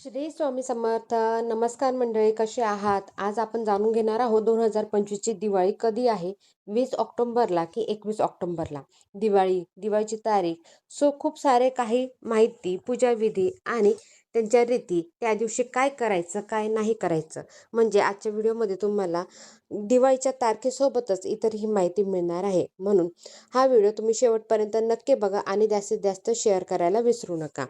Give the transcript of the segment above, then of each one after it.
श्री स्वामी समर्थ नमस्कार मंडळी कसे आहात? आज आपण जाणून घेणार आहोत दोन हजार पंचवीसची दिवाळी कधी आहे? वीस ऑक्टोंबरला की एकवीस ऑक्टोंबरला? दिवाळी दिवाळीची तारीख सो खूप सारे काही माहिती पूजाविधी आणि त्यांच्या रीती त्या दिवशी काय करायचं काय नाही करायचं. म्हणजे आजच्या व्हिडिओमध्ये तुम्हाला दिवाळीच्या तारखेसोबतच इतर ही माहिती मिळणार आहे. म्हणून हा व्हिडिओ तुम्ही शेवटपर्यंत नक्की बघा आणि जास्तीत जास्त शेअर करायला विसरू नका.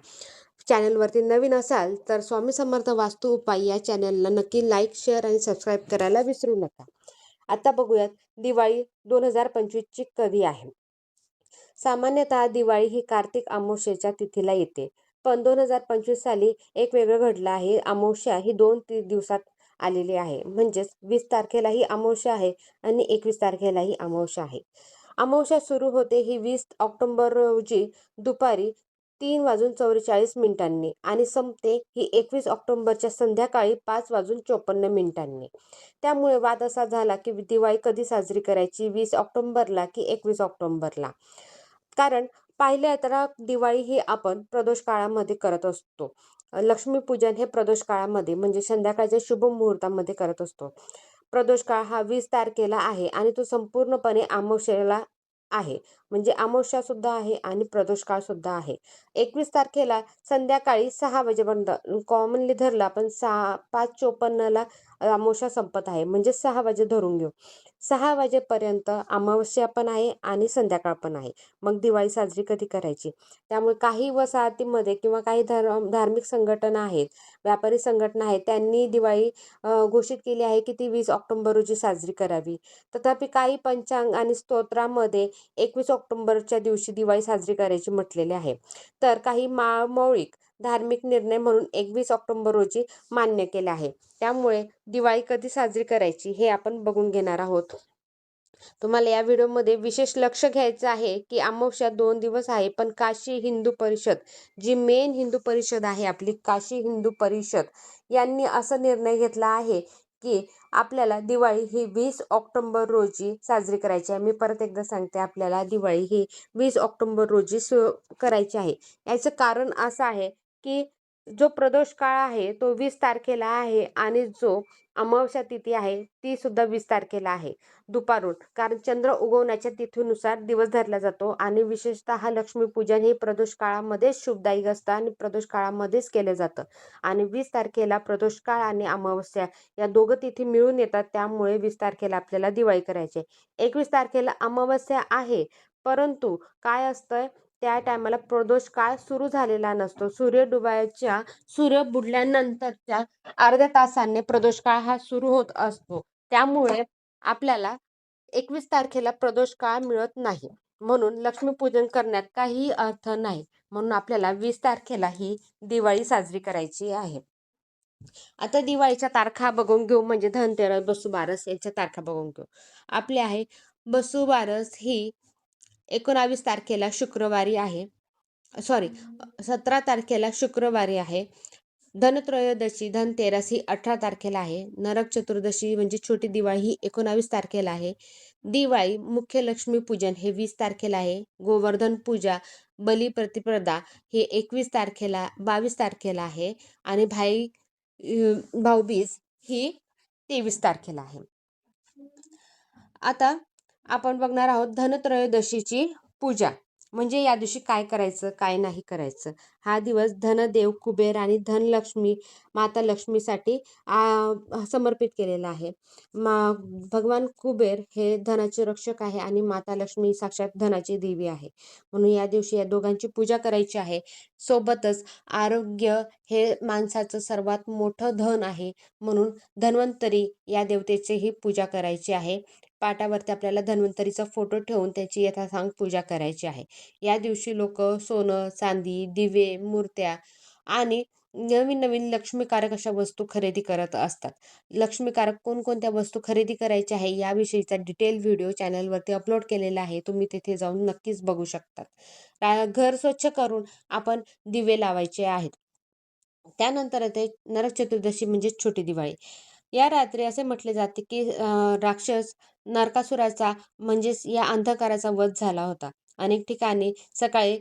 चॅनलवरती नवीन असाल तर स्वामी समर्थ वास्तू उपाय या चॅनलला नक्की लाईक शेअर आणि सबस्क्राईब करायला विसरू नका. आता बघूयात दिवाळी दोन हजार पंचवीसची कधी आहे? सामान्यतः दिवाळी ही कार्तिक अमावस्येच्या तिथीला येते. पण दोन हजार पंचवीस साली एक वेगळं घडलं आहे. अमावस्या ही दोन तीन दिवसात आलेली आहे. म्हणजेच वीस तारखेलाही अमावस्या आहे आणि एकवीस तारखेलाही अमावस्या आहे. अमावस्या सुरू होते ही वीस ऑक्टोंबर रोजी दुपारी तीन वाजून चौवेचाळीस मिनिटांनी आणि संपते ही एकवीस ऑक्टोंबरच्या संध्याकाळी पाच वाजून चोपन्न मिनिटांनी. त्यामुळे वाद असा झाला की दिवाळी कधी साजरी करायची? वीस ऑक्टोंबरला की एकवीस ऑक्टोंबरला? कारण पाहिलं तर दिवाळी ही आपण प्रदोष काळामध्ये करत असतो. लक्ष्मीपूजन हे प्रदोष काळामध्ये म्हणजे संध्याकाळच्या शुभ मुहूर्तामध्ये करत असतो. प्रदोष काळ हा वीस तारखेला आहे आणि तो संपूर्णपणे अमावस्येला आहे. म्हणजे अमावस्या सुद्धा आहे आणि प्रदोष काळ सुद्धा आहे. एकवीस तारखेला संध्याकाळी सहा वाजेपर्यंत कॉमनली धरला पण सहा पाच चोपन्नला अमावस्या संपत आहे. म्हणजे सहा वाजे धरून घेऊ. सहा वाजेपर्यंत अमावस्या पण आहे आणि संध्याकाळ पण आहे. मग दिवाळी साजरी कधी करायची? त्यामुळे काही वसाहतीमध्ये किंवा काही धर्म धार्मिक संघटना आहेत व्यापारी संघटना आहेत त्यांनी दिवाळी घोषित केली आहे की ती वीस ऑक्टोंबर रोजी साजरी करावी. तथापि काही पंचांग आणि स्तोत्रामध्ये एकवीस ऑक्टोंबरच्या दिवशी दिवाळी साजरी करायची म्हटलेले आहे. तर काही मा मौळिक धार्मिक निर्णय म्हणून एकवीस ऑक्टोंबर रोजी मान्य केले आहे. त्यामुळे दिवाळी कधी साजरी करायची हे आपण बघून घेणार आहोत. तुम्हाला या व्हिडिओमध्ये विशेष लक्ष घ्यायचं आहे की अमावस्या दोन दिवस आहे पण काशी हिंदू परिषद जी मेन हिंदू परिषद आहे आपली काशी हिंदू परिषद यांनी असा निर्णय घेतला आहे की आपल्याला दिवाळी ही वीस ऑक्टोंबर रोजी साजरी करायची आहे. मी परत एकदा सांगते आपल्याला दिवाळी ही वीस ऑक्टोंबर रोजी सु करायची आहे. याचं कारण असं आहे की जो प्रदोष काळ आहे तो वीस तारखेला आहे आणि जो अमावस्या तिथी आहे ती सुद्धा वीस तारखेला आहे दुपारून. कारण चंद्र उगवण्याच्या तिथीनुसार दिवस धरला जातो आणि विशेषतः लक्ष्मीपूजन हे प्रदोष काळामध्येच शुभदायी असतं आणि प्रदोष काळामध्येच केलं जातं. आणि वीस तारखेला प्रदोष काळ आणि अमावस्या या दोघं तिथी मिळून येतात त्यामुळे वीस तारखेला आपल्याला दिवाळी करायची एकवीस तारखेला अमावस्या आहे परंतु काय असतं त्या टायमाला प्रदोष काळ सुरू झालेला नसतो. सूर्य डुबायच्या सूर्य बुडल्यानंतरच्या अर्ध्या तासाने प्रदोष काळ हा सुरू होत असतो. त्यामुळे आपल्याला एकवीस तारखेला प्रदोष काळ मिळत नाही. म्हणून लक्ष्मीपूजन करण्यात काहीही अर्थ नाही. म्हणून आपल्याला वीस तारखेला ही दिवाळी साजरी करायची आहे. आता दिवाळीच्या तारखा बघून घेऊ. म्हणजे धनतेरस बसुबारस यांच्या तारखा बघून घेऊ. आपले आहे बसुबारस ही एकोणावीस तारखेला शुक्रवारी आहे. सॉरी सतरा तारखेला शुक्रवारी आहे. धनत्रयोदशी धनतेरस ही अठरा तारखेला आहे. नरक चतुर्दशी म्हणजे छोटी दिवाळी ही एकोणावीस तारखेला आहे. दिवाळी मुख्य लक्ष्मी पूजन हे वीस तारखेला आहे. गोवर्धन पूजा बली प्रतिप्रदा हे एकवीस तारखेला बावीस तारखेला आहे. आणि भाई भाऊबीज ही तेवीस तारखेला आहे. आता आपण बघणार आहोत धनत्रयोदशीची पूजा. म्हणजे या दिवशी काय करायचं काय नाही करायचं? हा दिवस धनदेव कुबेर आणि धनलक्ष्मी माता लक्ष्मीसाठी समर्पित केलेला आहे. मा भगवान कुबेर हे धनाचे रक्षक आहे आणि माता लक्ष्मी साक्षात धनाची देवी आहे. म्हणून या दिवशी या दोघांची पूजा करायची आहे. सोबतच आरोग्य हे माणसाचं सर्वात मोठं धन आहे. म्हणून धन्वंतरी या देवतेचीही पूजा करायची आहे. पाटावरती आपल्याला धन्वंतरीचा फोटो ठेवून त्याची यथासांग पूजा करायची आहे. या दिवशी लोक सोनं चांदी दिवे मूर्त्या आणि नवीन नवीन लक्ष्मीकारक अशा वस्तू खरेदी करत असतात. लक्ष्मीकारक कोणकोणत्या वस्तू खरेदी करायच्या आहे याविषयीचा डिटेल व्हिडिओ चॅनलवरती अपलोड केलेला आहे. तुम्ही तिथे जाऊन नक्कीच बघू शकतात. घर स्वच्छ करून आपण दिवे लावायचे आहेत. त्यानंतर ते नरक चतुर्दशी म्हणजे छोटी दिवाळी. या रात्री असे म्हटले जाते की राक्षस नरकासुराचा म्हणजेच या अंधकाराचा वध झाला होता. अनेक ठिकाणी सकाळी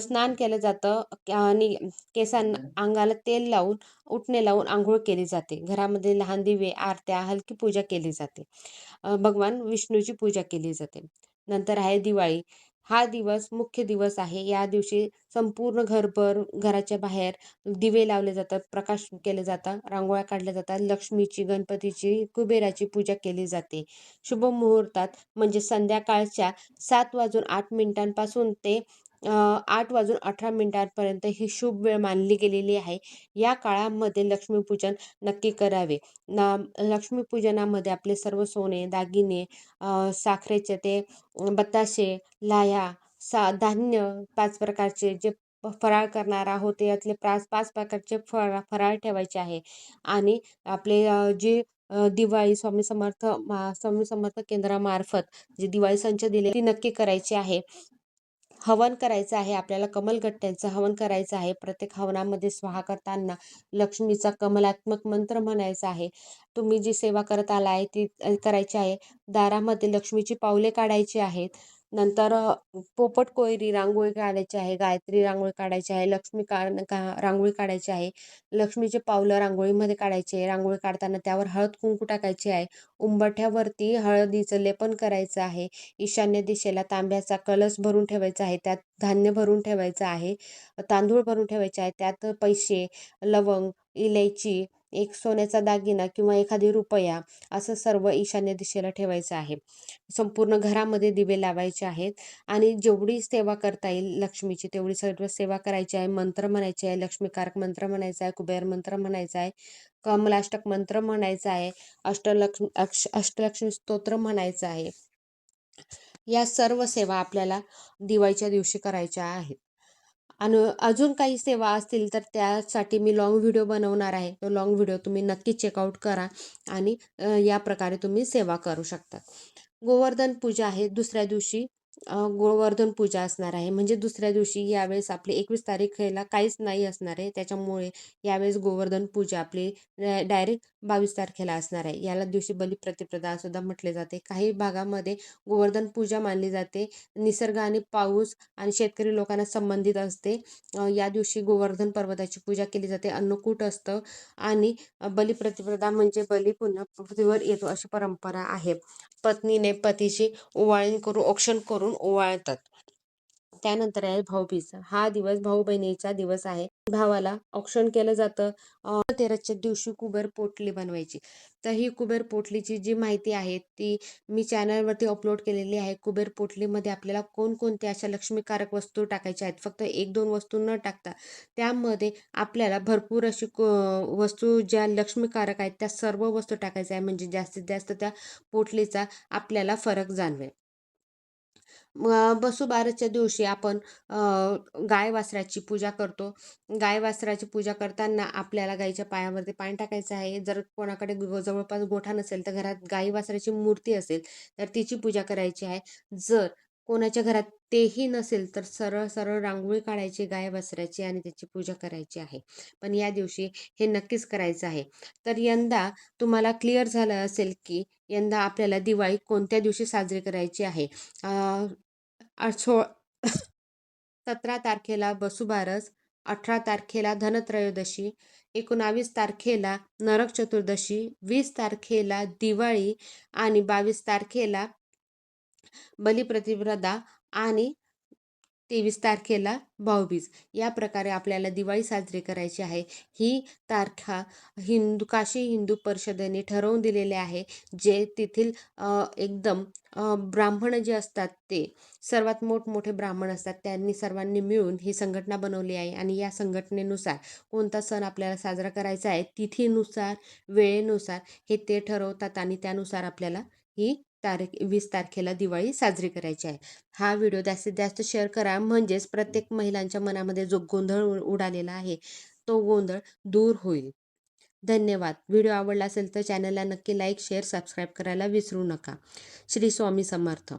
स्नान केलं जातं आणि केसांना अंगाला तेल लावून उठणे लावून आंघोळ केली जाते. घरामध्ये लहान दिवे आरत्या हलकी पूजा केली जाते. भगवान विष्णूची पूजा केली जाते. नंतर आहे दिवाळी. हा दिवस मुख्य दिवस आहे. या दिवशी संपूर्ण घरभर घराच्या बाहेर दिवे लावले जातात प्रकाश केले जातात रांगोळ्या काढल्या जातात लक्ष्मीची गणपतीची कुबेराची पूजा केली जाते. शुभ मुहूर्तात म्हणजे संध्याकाळच्या सात वाजून आठ मिनिटांपासून ते आठ वाजून अठरा मिनिटांपर्यंत ही शुभ वेळ मानली गेलेली आहे. या काळामध्ये लक्ष्मीपूजन नक्की करावे. ना लक्ष्मीपूजनामध्ये आपले सर्व सोने दागिने साखरेचे ते बताशे लाह्या सा धान्य पाच प्रकारचे जे फराळ करणार आहोत यातले पाच पाच प्रकारचे फरा फराळ ठेवायचे आहे. आणि आपले जे दिवाळी स्वामी समर्थ मा- स्वामी समर्थ केंद्रामार्फत जे दिवाळी संच दिले ती नक्की करायची आहे. हवन करायचं आहे आपल्याला कमलगट्ट्यांचं हवन करायचं आहे. प्रत्येक हवनामध्ये स्वाहा करताना लक्ष्मीचा कमलात्मक मंत्र म्हणायचा आहे. तुम्ही जी सेवा करत आला आहे ती करायची आहे. दारामध्ये लक्ष्मीची पावले काढायची आहेत. नंतर पोपट कोयरी रांगोळी काढायची आहे गायत्री रांगोळी काढायची आहे लक्ष्मी का का- रांगोळी काढायची आहे लक्ष्मीचे पावलं रांगोळीमध्ये काढायचे आहे रांगोळी काढताना त्यावर हळद कुंकू टाकायची आहे उंबरठ्यावरती हळदीचं लेपन करायचं आहे ईशान्य दिशेला तांब्याचा कलश भरून ठेवायचा आहे त्यात धान्य भरून ठेवायचं आहे तांदूळ भरून ठेवायचे आहे त्यात पैसे लवंग इलायची एक सोन्याचा दागिना किंवा एखादी रुपया असं सर्व ईशान्य दिशेला ठेवायचं आहे. संपूर्ण घरामध्ये दिवे लावायचे आहेत आणि जेवढी सेवा करता येईल लक्ष्मीची तेवढी सर्व सेवा करायची आहे. मंत्र म्हणायचे आहे लक्ष्मीकारक मंत्र म्हणायचा आहे कुबेर मंत्र म्हणायचा आहे कमलाष्टक मंत्र म्हणायचा आहे अष्टलक्ष्मी अक्ष अष्टलक्ष्मी स्तोत्र म्हणायचं आहे. या सर्व सेवा आपल्याला दिवाळीच्या दिवशी करायच्या आहेत. आणि अजून काही सेवा असतील तर त्यासाठी मी लॉंग व्हिडिओ बनवणार आहे. तो लॉंग व्हिडिओ तुम्ही नक्की चेकआउट करा आणि या प्रकारे तुम्ही सेवा करू शकतात गोवर्धन पूजा आहे दुसऱ्या दिवशी. गोवर्धन पूजा असणार आहे. म्हणजे दुसऱ्या दिवशी यावेळेस आपली एकवीस तारखेला काहीच नाही असणार आहे. त्याच्यामुळे यावेळेस गोवर्धन पूजा आपली डायरेक्ट बावीस तारखेला असणार आहे. याला दिवशी बलिप्रतिप्रदा सुद्धा म्हटले जाते. काही भागामध्ये गोवर्धन पूजा मानली जाते. निसर्ग आणि पाऊस आणि शेतकरी लोकांना संबंधित असते. या दिवशी गोवर्धन पर्वताची पूजा केली जाते. अन्नकूट असतं आणि बलिप्रतिप्रदा म्हणजे बली पुन्हा पृथ्वीवर येतो अशी परंपरा आहे. पत्नीने पतीची ओवाळणी करून औक्षण करून करून ओवाळतात. त्यानंतर आहे भाऊबीज हा दिवस भाऊ बहिणीचा दिवस आहे. भावाला औक्षण केलं जातं. तेराच्या दिवशी कुबेर पोटली बनवायची. तर ही कुबेर पोटलीची जी माहिती आहे ती मी चॅनलवरती अपलोड केलेली आहे. कुबेर पोटलीमध्ये आपल्याला कोणकोणत्या अशा लक्ष्मीकारक वस्तू टाकायच्या आहेत? फक्त एक दोन वस्तू न टाकता त्यामध्ये आपल्याला भरपूर अशी वस्तू ज्या लक्ष्मीकारक आहेत त्या सर्व वस्तू टाकायच्या आहे म्हणजे जास्तीत जास्त त्या पोटलीचा आपल्याला फरक जाणवेल. म- दिवशी आपण गाय वासराची पूजा करतो. गाय वासराची पूजा करताना आपल्याला गाईच्या पायावरती पाणी टाकायचं आहे. जर कोणाकडे जवळपास गोठा नसेल तर घरात गाई वासराची मूर्ती असेल तर तिची पूजा करायची आहे. जर कोणाच्या घरात तेही नसेल तर सरळ सरळ रांगोळी काढायची गाय वासराची आणि त्याची पूजा करायची आहे. पण या दिवशी हे नक्कीच करायचं आहे. तर यंदा तुम्हाला क्लिअर झालं असेल की यंदा आपल्याला दिवाळी कोणत्या दिवशी साजरी करायची आहे? सो सतरा तारखेला बसुबारस अठरा तारखेला धनत्रयोदशी एकोणावीस तारखेला नरक चतुर्दशी वीस तारखेला दिवाळी आणि बावीस तारखेला बलिप्रतिपदा आणि तेवीस तारखेला भाऊबीज. या प्रकारे आपल्याला दिवाळी साजरी करायची आहे. ही तारखा हिंदू काशी हिंदू परिषदेने ठरवून दिलेले आहे जे तेथील एकदम ब्राह्मण जे असतात ते सर्वात मोठमोठे ब्राह्मण असतात त्यांनी सर्वांनी मिळून ही संघटना बनवली आहे आणि या संघटनेनुसार कोणता सण आपल्याला साजरा करायचा आहे तिथीनुसार वेळेनुसार हे ते ठरवतात आणि त्यानुसार आपल्याला ही तारीख वीस तारखेला दिवाळी साजरी करायची आहे. हा व्हिडिओ जास्तीत जास्त शेअर करा. म्हणजेच प्रत्येक महिलांच्या मनामध्ये जो गोंधळ उ- उडालेला आहे तो गोंधळ दूर होईल. धन्यवाद. व्हिडिओ आवडला असेल तर चॅनलला नक्की लाईक शेअर सबस्क्राईब करायला विसरू नका. श्री स्वामी समर्थ.